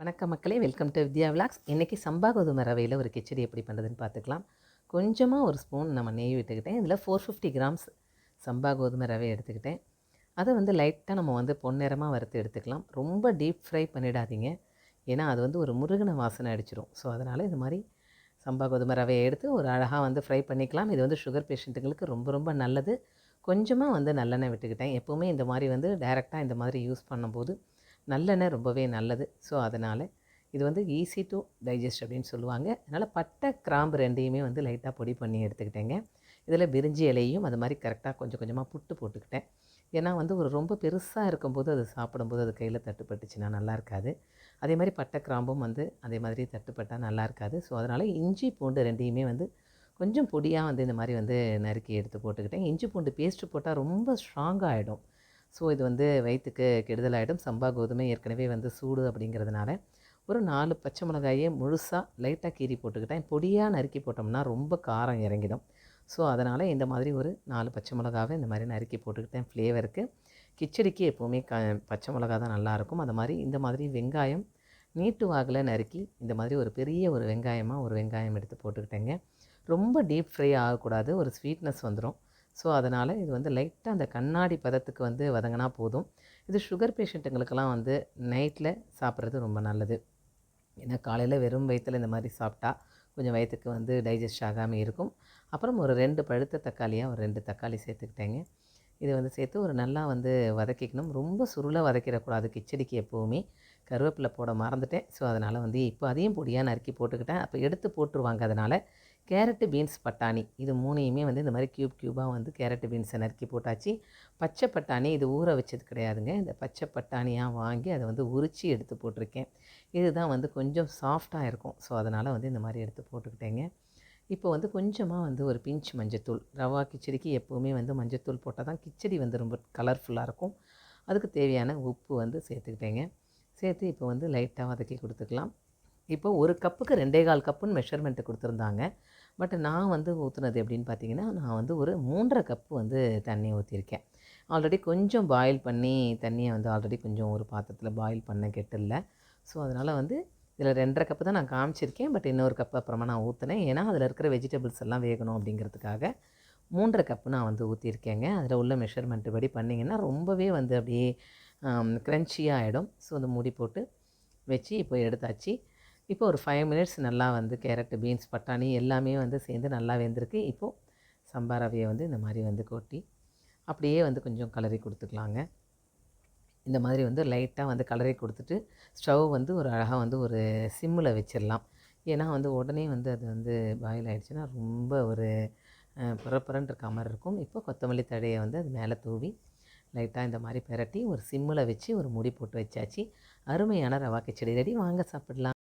வணக்கம் மக்களே welcome to Vidya vlogs இன்றைக்கி சம்பா கோதுமை ரவையில் ஒரு கிச்சடி எப்படி பண்ணுறதுன்னு பார்த்துக்கலாம். கொஞ்சமாக ஒரு ஸ்பூன் நம்ம நெய் விட்டுக்கிட்டேன். இதில் ஃபோர் ஃபிஃப்டி கிராம்ஸ் சம்பா கோதுமை ரவை எடுத்துக்கிட்டேன். அதை வந்து லைட்டாக நம்ம வந்து பொன்னிறமாக வறுத்து எடுத்துக்கலாம். ரொம்ப டீப் ஃப்ரை பண்ணிடாதீங்க. ஏன்னா அது வந்து ஒரு முருகன வாசனை அடிச்சிடும் ஸோ அதனால் இது மாதிரி சம்பா கோதுமை ரவையை எடுத்து ஒரு அழகாக வந்து ஃப்ரை பண்ணிக்கலாம். இது வந்து சுகர் பேஷண்ட்டுங்களுக்கு ரொம்ப ரொம்ப நல்லது. கொஞ்சமாக வந்து நல்லெண்ணெய் விட்டுக்கிட்டேன். எப்போவுமே இந்த மாதிரி வந்து டைரெக்டாக இந்த மாதிரி யூஸ் பண்ணும்போது நல்லெண்ணெய் ரொம்பவே நல்லது. ஸோ அதனால் இது வந்து ஈஸி டு டைஜஸ்ட் அப்படின்னு சொல்லுவாங்க. அதனால் பட்டை கிராம்பு ரெண்டையுமே வந்து லைட்டாக பொடி பண்ணி எடுத்துக்கிட்டேங்க. இதில் பிரிஞ்சி இலையும் அது மாதிரி கரெக்டாக கொஞ்சம் கொஞ்சமாக புட்டு போட்டுக்கிட்டேன். ஏன்னா வந்து ஒரு ரொம்ப பெருசாக இருக்கும்போது அது சாப்பிடும்போது அது கையில் தட்டுப்பட்டுச்சுன்னா நல்லா இருக்காது. அதே மாதிரி பட்டை கிராம்பும் வந்து அதே மாதிரி தட்டுப்பட்டால் நல்லா இருக்காது. ஸோ அதனால் இஞ்சி பூண்டு ரெண்டையுமே வந்து கொஞ்சம் பொடியாக வந்து இந்த மாதிரி வந்து நறுக்கி எடுத்து போட்டுக்கிட்டேன். இஞ்சி பூண்டு பேஸ்ட்டு போட்டால் ரொம்ப ஸ்ட்ராங்காக ஆகிடும் ஸோ இது வந்து வயிற்றுக்கு கெடுதலாகிடும் சம்பா கோதுமை ஏற்கனவே வந்து சூடு அப்படிங்கிறதுனால ஒரு நாலு பச்சை மிளகாயே முழுசாக லைட்டாக கீறி போட்டுக்கிட்டேன் பொடியாக நறுக்கி போட்டோம்னா ரொம்ப காரம் இறங்கிடும். ஸோ அதனால் இந்த மாதிரி ஒரு நாலு பச்சை மிளகாவை இந்த மாதிரி நறுக்கி போட்டுக்கிட்டேன். ஃப்ளேவருக்கு கிச்சடிக்கு எப்போவுமே க பச்சை மிளகா தான் நல்லாயிருக்கும் அந்த மாதிரி இந்த மாதிரி வெங்காயம் நீட்டு வாகில் நறுக்கி இந்த மாதிரி ஒரு பெரிய ஒரு வெங்காயமாக ஒரு வெங்காயம் எடுத்து போட்டுக்கிட்டேங்க. ரொம்ப டீப் ஃப்ரை ஆகக்கூடாது. ஒரு ஸ்வீட்னஸ் வந்துடும் ஸோ அதனால் இது வந்து லைட்டாக அந்த கண்ணாடி பதத்துக்கு வந்து வதங்கினா போதும். இது சுகர் பேஷண்ட்டுங்களுக்கெல்லாம் வந்து நைட்டில் சாப்பிட்றது ரொம்ப நல்லது. ஏன்னா காலையில் வெறும் வயிற்றில் இந்த மாதிரி சாப்பிட்டா கொஞ்சம் வயிற்றுக்கு வந்து டைஜஸ்ட் ஆகாமல் இருக்கும். அப்புறம் ஒரு ரெண்டு பழுத்த தக்காளியாக ஒரு ரெண்டு தக்காளி சேர்த்துக்கிட்டேங்க. இது வந்து சேர்த்து ஒரு நல்லா வந்து வதக்கிக்கணும். ரொம்ப சுருளாக வதக்கிடக்கூடாது கிச்சடிக்கு எப்போவுமே. கருவேப்பிலை போட மறந்துட்டேன். ஸோ அதனால் வந்து இப்போ அதையும் பொடியாக நறுக்கி போட்டுக்கிட்டேன். அப்போ எடுத்து போட்டுருவாங்க அதனால் கேரட்டு பீன்ஸ் பட்டாணி. இது மூணையுமே வந்து இந்த மாதிரி க்யூப் க்யூபாக வந்து கேரட்டு பீன்ஸை நறுக்கி போட்டாச்சு. பச்சை பட்டாணி இது ஊற வச்சது கிடையாதுங்க. இந்த பச்சை பட்டாணியாக வாங்கி அதை வந்து உரித்து எடுத்து போட்டிருக்கேன். இதுதான் வந்து கொஞ்சம் சாஃப்டாக இருக்கும். ஸோ அதனால் வந்து இந்த மாதிரி எடுத்து போட்டுக்கிட்டேங்க. இப்போ வந்து கொஞ்சமாக வந்து ஒரு பிஞ்ச் மஞ்சத்தூள். ரவா கிச்சடிக்கு எப்போவுமே வந்து மஞ்சத்தூள் போட்டால் தான் கிச்சடி வந்து ரொம்ப கலர்ஃபுல்லாக இருக்கும். அதுக்கு தேவையான உப்பு வந்து சேர்த்துக்கிட்டேங்க. சேர்த்து இப்போ வந்து லைட்டாக வதக்கி கொடுத்துக்கலாம். இப்போ ஒரு கப்புக்கு ரெண்டே கால் கப்புன்னு மெஷர்மெண்ட்டு கொடுத்துருந்தாங்க. பட் நான் வந்து ஊற்றுனது எப்படின்னு பார்த்தீங்கன்னா நான் வந்து ஒரு மூன்றரை கப்பு வந்து தண்ணி ஊற்றிருக்கேன் ஆல்ரெடி கொஞ்சம் பாயில் பண்ணி தண்ணியை வந்து ஆல்ரெடி கொஞ்சம் ஒரு பாத்திரத்தில் பாயில் பண்ண கெட்டில்ல ஸோ அதனால் வந்து இதில் ரெண்டரை கப்பு தான் நான் காமிச்சிருக்கேன். பட் இன்னொரு கப்பு அப்புறமா நான் ஊற்றினேன் ஏன்னா அதில் இருக்கிற வெஜிடபிள்ஸ் எல்லாம் வேகணும் அப்படிங்கிறதுக்காக மூன்றரை கப்பு நான் வந்து ஊற்றிருக்கேங்க அதில் உள்ள மெஷர்மெண்ட்டு படி பண்ணிங்கன்னா ரொம்பவே வந்து அப்படியே க்ரன்ச்சியாக ஆகிடும் ஸோ அந்த மூடி போட்டு வச்சு இப்போ எடுத்தாச்சு. இப்போ ஒரு ஃபைவ் மினிட்ஸ் நல்லா வந்து கேரட்டு பீன்ஸ் பட்டாணி எல்லாமே வந்து சேர்ந்து நல்லா வெந்திருக்கு. இப்போது சம்பார் அவையை வந்து இந்த மாதிரி வந்து கொட்டி அப்படியே வந்து கொஞ்சம் கலரி கொடுத்துக்கலாங்க. இந்த மாதிரி வந்து லைட்டாக வந்து கலரி கொடுத்துட்டு ஸ்டவ் வந்து ஒரு அழகாக வந்து ஒரு சிம்மில் வச்சிடலாம். ஏன்னா வந்து உடனே வந்து அது வந்து பாயில் ஆகிடுச்சுன்னா ரொம்ப ஒரு புறப்புறன்னு இருக்க மாதிரி இருக்கும். இப்போ கொத்தமல்லி தழையை வந்து அது மேலே தூவி லைட்டாக இந்த மாதிரி பெரட்டி ஒரு சிம்மில் வச்சு ஒரு முடி போட்டு வச்சாச்சு. அருமையான ரவா கிச்சடி. ரெடி. வாங்க சாப்பிடலாம்.